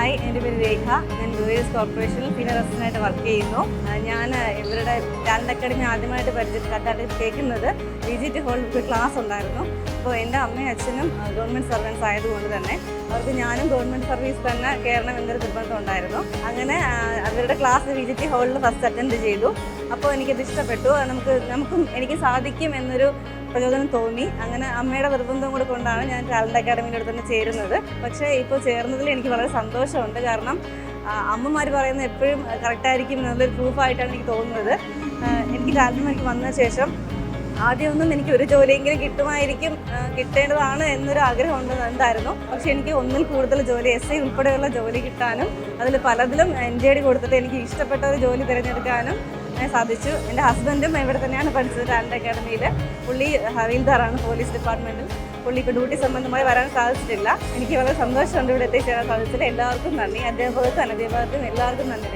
Hi എന്റെ പേര് രേഖ ഞാൻ ബ്രൂവേഴ്സ് കോർപ്പറേഷനിൽ പിന്നെ അസിസ്റ്റന്റായിട്ട് വർക്ക് ചെയ്യുന്നു. ഞാൻ ഇവരുടെ ടാലന്റ് അക്കാഡമി ആദ്യമായിട്ട് പരിചയപ്പെട്ടായിട്ട് കേൾക്കുന്നത്. വിജിറ്റ് ഹോളിൽ ക്ലാസ് ഉണ്ടായിരുന്നു. അപ്പോൾ എന്റെ അമ്മയും അച്ഛനും ഗവൺമെന്റ് സർവൻസ് ആയതുകൊണ്ട് തന്നെ അവർക്ക് ഞാനും ഗവൺമെന്റ് സർവീസ് തന്നെ കയറണം എന്നൊരു നിർബന്ധം ഉണ്ടായിരുന്നു. അങ്ങനെ അവരുടെ ക്ലാസ് ടി ഹോളിൽ ഫസ്റ്റ് അറ്റൻഡ് ചെയ്തു. അപ്പോൾ എനിക്കത് ഇഷ്ടപ്പെട്ടു. നമുക്ക് നമുക്കും എനിക്ക് സാധിക്കും എന്നൊരു പ്രചോദനം തോന്നി. അങ്ങനെ അമ്മയുടെ നിർബന്ധം കൂടെ കൊണ്ടാണ് ഞാൻ ടാലന്റ് അക്കാഡമിയുടെ അടുത്ത് തന്നെ ചേരുന്നത്. പക്ഷേ ഇപ്പോൾ ചേർന്നതിൽ എനിക്ക് വളരെ സന്തോഷമുണ്ട്. കാരണം അമ്മമാർ പറയുന്നത് എപ്പോഴും കറക്റ്റായിരിക്കും എന്നുള്ളൊരു പ്രൂഫായിട്ടാണ് എനിക്ക് തോന്നുന്നത്. എനിക്ക് ടാലന്റ് എനിക്ക് വന്ന ശേഷം ആദ്യമൊന്നും എനിക്ക് ഒരു ജോലിയെങ്കിലും കിട്ടുമായിരിക്കും കിട്ടേണ്ടതാണ് എന്നൊരു ആഗ്രഹം ഉണ്ട് ഉണ്ടായിരുന്നു പക്ഷെ എനിക്ക് ഒന്നിൽ കൂടുതൽ ജോലി എസ് ഐ ഉൾപ്പെടെയുള്ള ജോലി കിട്ടാനും അതിൽ പലതിലും എൻ ജി കൊടുത്തിട്ട് എനിക്ക് ഇഷ്ടപ്പെട്ട ഒരു ജോലി തിരഞ്ഞെടുക്കാനും സാധിച്ചു. എന്റെ ഹസ്ബൻഡും ഇവിടെ തന്നെയാണ് പഠിച്ചത് ടാലന്റ് അക്കാഡമിയിൽ പുള്ളി ഹവീൽദാറാണ് പോലീസ് ഡിപ്പാർട്ട്മെന്റിൽ പുള്ളി ഇപ്പോൾ ഡ്യൂട്ടി സംബന്ധമായി വരാൻ സാധിച്ചിട്ടില്ല. എനിക്ക് വളരെ സന്തോഷമുണ്ട് ഇവിടെ എത്തിച്ചേരാൻ സാധിച്ചില്ല എല്ലാവർക്കും നന്ദി. അധ്യാപകർക്കും അനധ്യാപകർക്കും എല്ലാവർക്കും നന്ദി